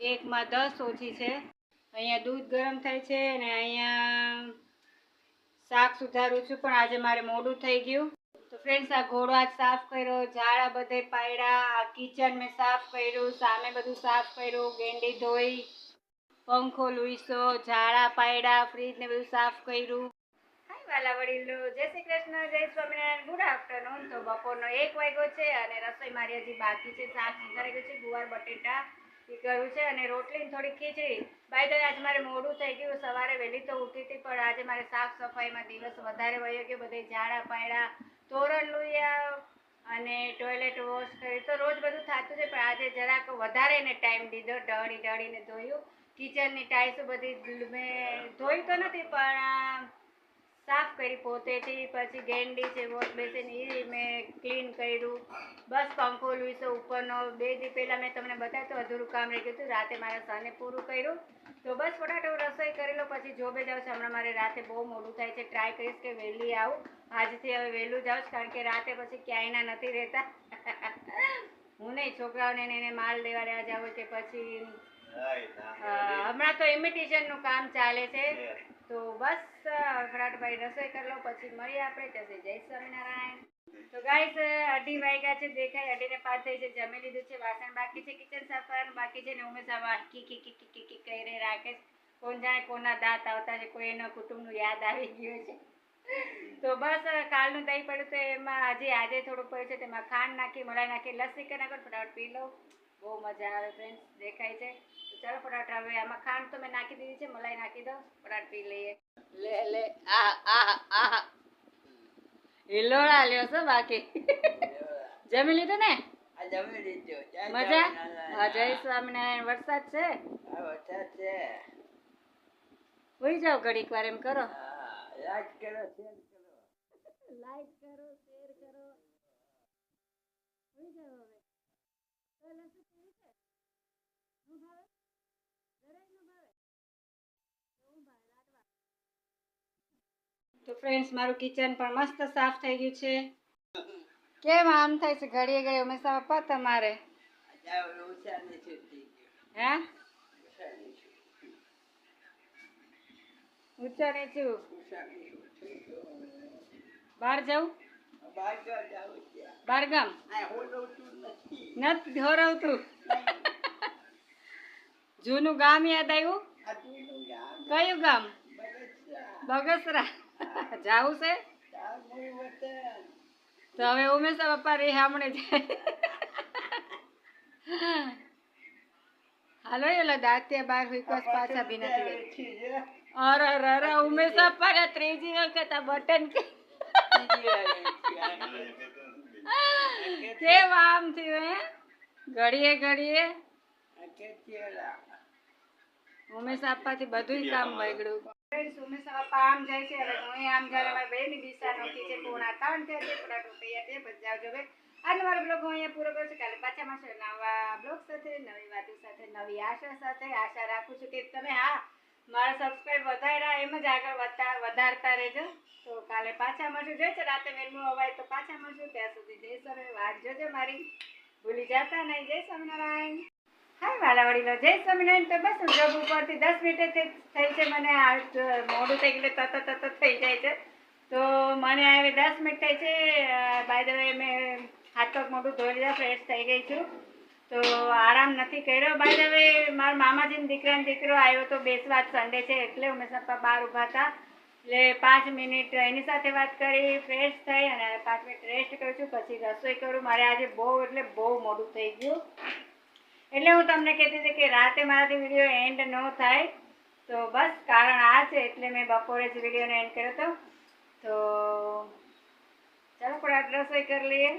એકમાં દસ ઓછી છે. અહીંયા દૂધ ગરમ થાય છે અને અહીંયા શાક સુધારું છું, પણ આજે મારે મોડું થઈ ગયું. તો ફ્રેન્ડ્સ આ ઘોડો આજ સાફ કર્યો, ઝાડા બધે પાયડા, આ કિચન મેં સાફ કર્યું, સામે બધું સાફ કર્યું, ગેંડી ધોઈ, પંખો લુઈસો ઝાડા પાયડા ફ્રીજ ને બધું સાફ કર્યું. વાલા વડીલો, જય શ્રી કૃષ્ણ, જય સ્વામિનારાયણ. ગુડ આફ્ટરનૂન તો બપોરનો એક વાગ્યો છે અને રસોઈ મારી હજી બાકી છે, શાક સુધારી ગયું છે, ગુવાર, બટેટા એ કરવું છે અને રોટલીની થોડી ખીચડી. બાય તો આજ મારે મોડું થઈ ગયું. સવારે વહેલી તો ઉઠી હતી, પણ આજે મારે સાફ સફાઈમાં દિવસ વધારે વયો ગયો. બધે ઝાડા પાયડા તોરણ લુયા અને ટોયલેટ વોશ કર્યું. તો રોજ બધું થતું છે, પણ આજે જરાક વધારે ને ટાઈમ દીધો, ઢળી ઢળીને ધોયું. કિચનની ટાઈસો બધી મેં ધોઈ તો નથી, પણ સાફ કરી પોતેથી પછી ગેંડી છે, વોશ બેસીન એ મેં ક્લીન કર્યું. બસ પંખો લૂઈસો ઉપરનો. બે દી પહેલાં મેં તમને બતાવ્યું તો અધૂરું કામ રહી ગયું હતું. રાતે મારા સને પૂરું કર્યું. તો બસ ફટાફટ હું રસોઈ કરી લો પછી જોબે જાઉં છું. હમણાં મારે રાતે બહુ મોડું થાય છે. ટ્રાય કરીશ કે વહેલી આવું. આજથી હવે વહેલું જાઉં કારણ કે રાતે પછી ક્યાંયના નથી રહેતા. હું નહીં, છોકરાઓને એને માલ દેવા લેવા જાઉં કે પછી હમણાં તો ઇમિટેશનનું કામ ચાલે છે. તો બસ ફટાફટ રસોઈ કરી લો પછી મળીએ આપણે. ત્યાં જય સ્વામિનારાયણ. તો ગાઈસ અઢી વાગ્યા છે દેખાય અઢીને પાંચ થઈ છે જમી લીધું છે વાસણ બાકી છે કિચન સાફ કરવાનું બાકી છે ને ઉમેશ આવા કી કી કી કી કી કરીને રાખે કોણ જાણે કોના દાંત આવતા છે કોઈ એના કુટુંબનું યાદ આવી ગયું છે. તો બસ કાલનું દહીં પડ્યું તો એમાં આજે આજે થોડુંક પડ્યું છે તેમાં ખાંડ નાખી મલાઈ નાખી લસ્સી કરી નાખો ફટાફટ પી લો. બહુ મજા આવે ફ્રેન્ડ્સ દેખાય છે. તો ચાલો ફટાફટ હવે આમાં ખાંડ તો મેં નાખી દીધી છે મલાઈ નાખી દો ફટાફટ પી લઈએ. લે લે આ આ આ. હિલોળા લ્યો છો બાકી. જમી લીધું ને? મજા? હા જય સ્વામિનારાયણ. વરસાદ છે? હોઈ જાઓ ઘડીક વાર એમ કરો. લાઈક કરો શેર કરો. હોઈ જાઓ હવે. તો તો ફ્રેન્ડ્સ મારું કિચન પણ મસ્ત સાફ થઈ ગયું છે. કેમ આમ થાય છે? ઘડીએ ઘડીએ હંમેશા પપ્પા તમારે. હે? ઊંચા નીચું બહાર જવું બહાર ગામ નથી. ધોરવતું. જૂનું ગામ યાદ આવ્યું? કયું ગામ? બગસરા. જાવું છે? તો હવે ઉમેશા પપ્પા રે હમણે જાય હાલો એલા દાંતે બાર વિકાસ પાછા બી નથી અરે અરે અરે ઉમેશા પપ્પા ત્રીજી વખત આ બટન કે કેમ આમ થયું, હે? ઘડીએ ઘડીએ ઉમેશ આપવાથી બધું કામ બગડ્યું. ઉમેશ આપવા આમ જાય છે, હવે હું આમ જ્યારે બે બેની દિશા નોકી છે, પૂર્ણા ત્રણ થયા છે ફટાફટ રૂપિયા છે, પછી જાવ આજનો મારો બ્લોગ હું અહીંયા પૂરો કરું છું. કાલે પાછા મળશે નવા બ્લોગ સાથે, નવી વાતો સાથે, નવી આશા સાથે. આશા રાખું છું કે તમે હા મારા સબસ્ક્રાઇબ વધાર્યા એમ જ આગળ વધતા વધારતા રહેજો. તો કાલે પાછા મળશું. છે રાતે વહેલું અવાય. તો પાછા મળશું. ત્યાં સુધી જય સ્વામી વાત જોજો મારી. ભૂલી જતા નહીં. જય સ્વામિનારાયણ. હાય વાલા વડીલો જય સ્વામિનારાયણ. તો બસ જોબ ઉપરથી દસ મિનિટે થઈ છે. મને આ મોડું થઈ ગયું. તત તત થઈ જાય છે. તો મને હવે દસ મિનિટ થઈ છે. બાય ધ મેં હાથ પગ મોઢું ધોઈ લીધા. ફ્રેશ થઈ ગઈ છું. તો આરામ નથી કર્યો. બાય હવે મારા મામાજીનો દીકરાનો દીકરો આવ્યો તો બેસવા સન્ડે છે. એટલે અમે પપ્પા બહાર ઊભા હતા. એટલે પાંચ મિનિટ એની સાથે વાત કરી ફ્રેશ થઈ અને પાંચ મિનિટ રેસ્ટ કરું છું. પછી રસોઈ કરું. મારે આજે બહુ એટલે બહુ મોડું થઈ ગયું. એટલે હું તમને કહેતી હતી કે રાતે મારાથી વીડિયો એન્ડ ન થાય. તો બસ કારણ આ છે એટલે મેં બપોરે જ વિડીયોને એન્ડ કર્યો હતો. તો ચાલો પણ રસોઈ કરી લઈએ.